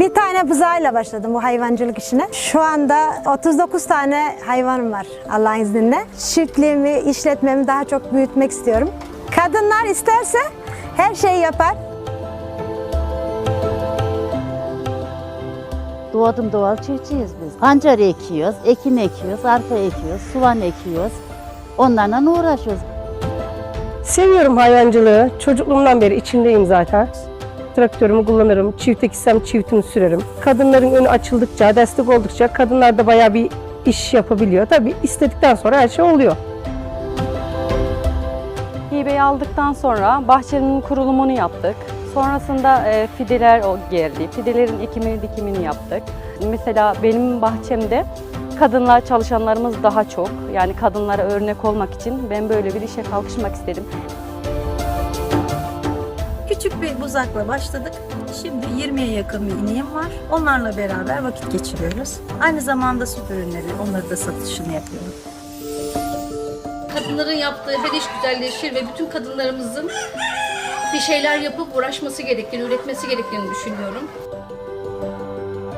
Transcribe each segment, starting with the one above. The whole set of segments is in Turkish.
Bir tane buzağıyla başladım bu hayvancılık işine. Şu anda 39 tane hayvanım var Allah'ın izniyle. Çiftliğimi, işletmemi daha çok büyütmek istiyorum. Kadınlar isterse her şeyi yapar. Doğadım doğal çiftçiyiz biz. Pancar ekiyoruz, ekin ekiyoruz, arpa ekiyoruz, soğan ekiyoruz. Onlarla uğraşıyoruz. Seviyorum hayvancılığı. Çocukluğumdan beri içindeyim zaten. Traktörümü kullanırım. Çift eksem çiftimi sürerim. Kadınların önü açıldıkça, destek oldukça kadınlar da bayağı bir iş yapabiliyor. Tabii istedikten sonra her şey oluyor. Hibeyi aldıktan sonra bahçenin kurulumunu yaptık. Sonrasında e, fideler geldi. Fidelerin ekimini dikimini yaptık. Mesela benim bahçemde kadınlar çalışanlarımız daha çok. Yani kadınlara örnek olmak için ben böyle bir işe kalkışmak istedim. Küçük bir buzakla başladık. Şimdi 20'ye yakın bir ineğim var. Onlarla beraber vakit geçiriyoruz. Aynı zamanda süt ürünleri, onları da satışını yapıyorum. kadınların yaptığı her iş güzelleşir ve bütün kadınlarımızın bir şeyler yapıp uğraşması gerektiğini, üretmesi gerektiğini düşünüyorum.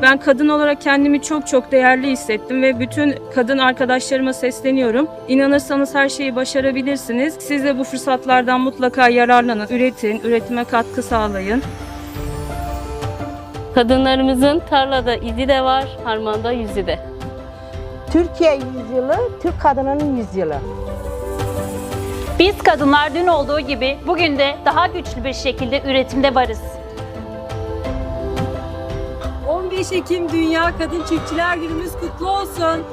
Ben kadın olarak kendimi çok çok değerli hissettim ve bütün kadın arkadaşlarıma sesleniyorum. İnanırsanız her şeyi başarabilirsiniz. Siz de bu fırsatlardan mutlaka yararlanın. Üretin, üretime katkı sağlayın. Kadınlarımızın tarlada izi de var, harmanda yüzü de. Türkiye yüzyılı, Türk kadınının yüzyılı. Biz kadınlar dün olduğu gibi bugün de daha güçlü bir şekilde üretimde varız. 15 Ekim Dünya Kadın Çiftçiler Günümüz kutlu olsun.